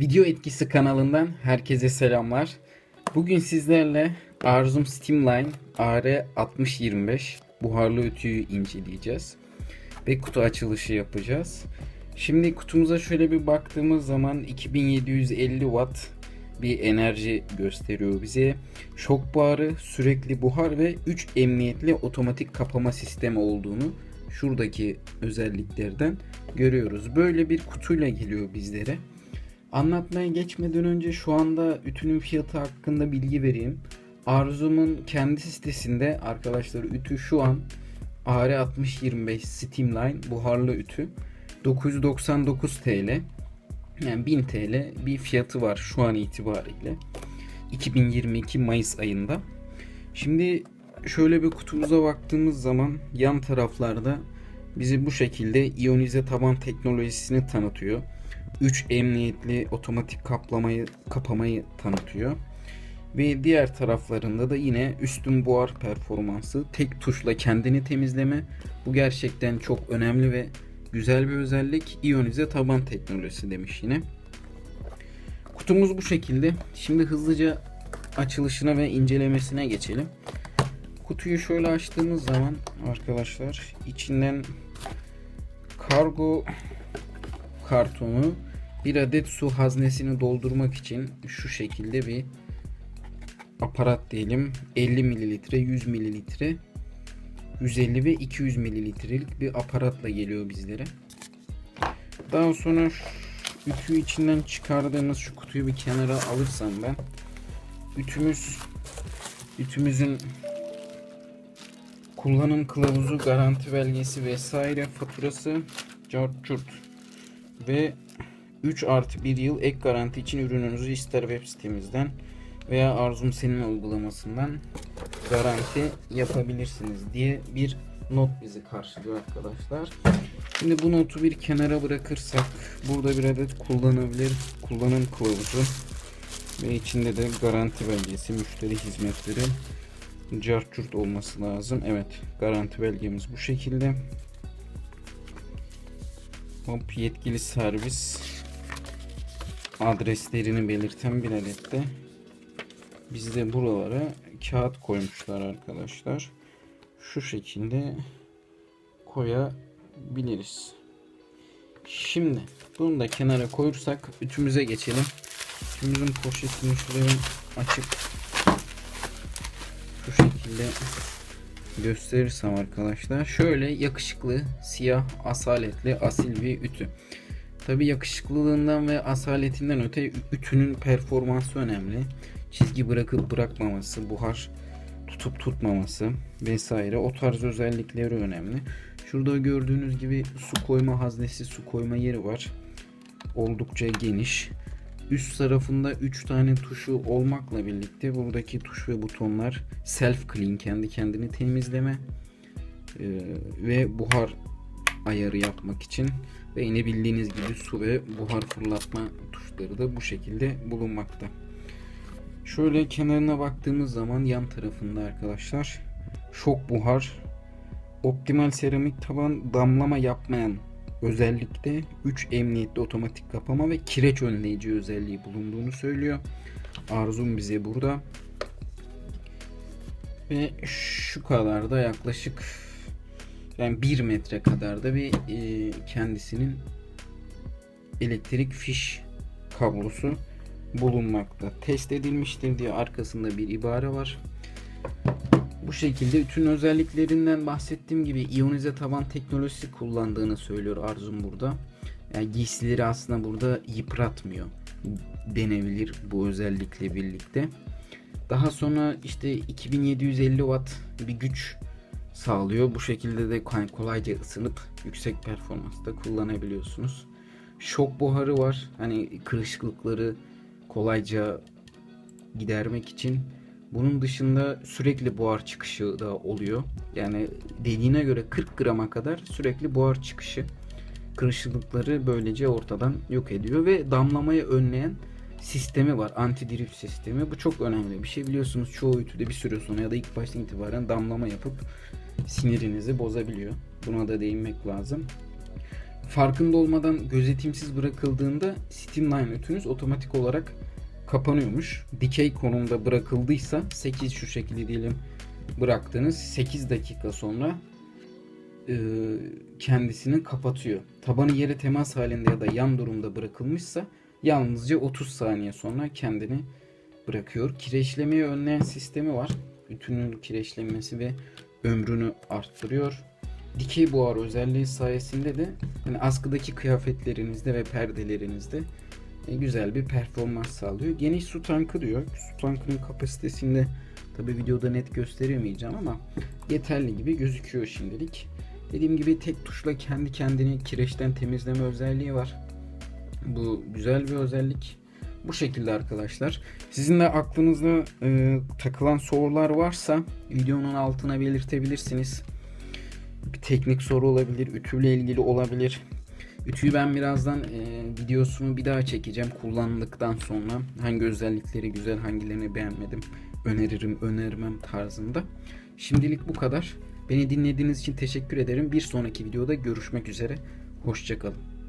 Video Etkisi kanalından herkese selamlar. Bugün sizlerle Arzum Steamline AR6025 buharlı ütüyü inceleyeceğiz. Ve kutu açılışı yapacağız. Şimdi kutumuza şöyle bir baktığımız zaman 2750 watt bir enerji gösteriyor bize. Şok buharı, sürekli buhar ve 3 emniyetli otomatik kapama sistemi olduğunu şuradaki özelliklerden görüyoruz. Böyle bir kutuyla geliyor bizlere. Anlatmaya geçmeden önce şu anda ütünün fiyatı hakkında bilgi vereyim. Arzum'un kendi sitesinde arkadaşlar ütü şu an AR6025 Steamline buharlı ütü 999 TL. Yani 1000 TL bir fiyatı var şu an itibariyle. 2022 Mayıs ayında. Şimdi şöyle bir kutumuza baktığımız zaman yan taraflarda bizi bu şekilde iyonize taban teknolojisini tanıtıyor. 3 emniyetli otomatik kaplamayı kapamayı tanıtıyor. Ve diğer taraflarında da yine üstün buhar performansı, tek tuşla kendini temizleme. Bu gerçekten çok önemli ve güzel bir özellik. İyonize taban teknolojisi demiş yine. Kutumuz bu şekilde. Şimdi hızlıca açılışına ve incelemesine geçelim. Kutuyu şöyle açtığımız zaman arkadaşlar içinden kargo kartonu bir adet su haznesini doldurmak için şu şekilde bir aparat diyelim 50 mililitre 100 mililitre 150 ve 200 mililitrelik bir aparatla geliyor bizlere. Daha sonra şu ütüyü içinden çıkardığımız şu kutuyu bir kenara alırsam ben ütümüz ütümüzün kullanım kılavuzu, garanti belgesi vesaire faturası cart ve 3 artı 1 yıl ek garanti için ürününüzü ister web sitemizden veya Arzum Senin uygulamasından garanti yapabilirsiniz diye bir not bizi karşılıyor arkadaşlar. Şimdi bu notu bir kenara bırakırsak burada bir adet kullanabilir kullanım kılavuzu ve içinde de garanti belgesi, müşteri hizmetleri carçurt olması lazım. Evet, garanti belgemiz bu şekilde. Hop yetkili servis adreslerini belirten bir adet de bizde buralara kağıt koymuşlar arkadaşlar. Şu şekilde koyabiliriz. Şimdi bunu da kenara koyursak ütümüze geçelim. Ütümüzün poşetini şuraya açıp şu şekilde gösterirsem arkadaşlar şöyle yakışıklı siyah asaletli asil bir ütü. Tabi yakışıklılığından ve asaletinden öte ütünün performansı önemli. Çizgi bırakıp bırakmaması, buhar tutup tutmaması vesaire o tarz özellikleri önemli. Şurada gördüğünüz gibi su koyma haznesi, su koyma yeri var. Oldukça geniş. Üst tarafında 3 tane tuşu olmakla birlikte buradaki tuş ve butonlar self clean kendi kendini temizleme ee, ve buhar ayarı yapmak için ve yine bildiğiniz gibi su ve buhar fırlatma tuşları da bu şekilde bulunmakta. Şöyle kenarına baktığımız zaman yan tarafında arkadaşlar şok buhar optimal seramik taban damlama yapmayan özellikle 3 emniyetli otomatik kapama ve kireç önleyici özelliği bulunduğunu söylüyor. Arzum bize burada. Ve şu kadar da yaklaşık yani 1 metre kadar da bir e, kendisinin elektrik fiş kablosu bulunmakta. Test edilmiştir diye arkasında bir ibare var. Bu şekilde bütün özelliklerinden bahsettiğim gibi iyonize taban teknolojisi kullandığını söylüyor Arzum burada. Yani giysileri aslında burada yıpratmıyor denebilir bu özellikle birlikte. Daha sonra işte 2750 watt bir güç sağlıyor. Bu şekilde de kolayca ısınıp yüksek performansta kullanabiliyorsunuz. Şok buharı var. Hani kırışıklıkları kolayca gidermek için. Bunun dışında sürekli buhar çıkışı da oluyor. Yani dediğine göre 40 grama kadar sürekli buhar çıkışı kırışıklıkları böylece ortadan yok ediyor ve damlamayı önleyen sistemi var. Anti drift sistemi. Bu çok önemli bir şey. Biliyorsunuz çoğu ütüde bir süre sonra ya da ilk baştan itibaren damlama yapıp sinirinizi bozabiliyor. Buna da değinmek lazım. farkında olmadan gözetimsiz bırakıldığında Steamline ütünüz otomatik olarak kapanıyormuş. Dikey konumda bırakıldıysa 8 şu şekilde diyelim bıraktığınız 8 dakika sonra e, kendisini kapatıyor. Tabanı yere temas halinde ya da yan durumda bırakılmışsa yalnızca 30 saniye sonra kendini bırakıyor. Kireçlemeyi önleyen sistemi var. Ütünün kireçlenmesi ve ömrünü arttırıyor. Dikey buhar özelliği sayesinde de hani askıdaki kıyafetlerinizde ve perdelerinizde güzel bir performans sağlıyor. Geniş su tankı diyor. Su tankının kapasitesinde tabi videoda net gösteremeyeceğim ama yeterli gibi gözüküyor şimdilik. Dediğim gibi tek tuşla kendi kendini kireçten temizleme özelliği var. Bu güzel bir özellik. Bu şekilde arkadaşlar. Sizin de aklınızda e, takılan sorular varsa videonun altına belirtebilirsiniz. Bir teknik soru olabilir, ütüyle ilgili olabilir. Ütüyü ben birazdan e, videosunu bir daha çekeceğim kullandıktan sonra. Hangi özellikleri güzel, hangilerini beğenmedim, öneririm, önermem tarzında. Şimdilik bu kadar. Beni dinlediğiniz için teşekkür ederim. Bir sonraki videoda görüşmek üzere. Hoşçakalın.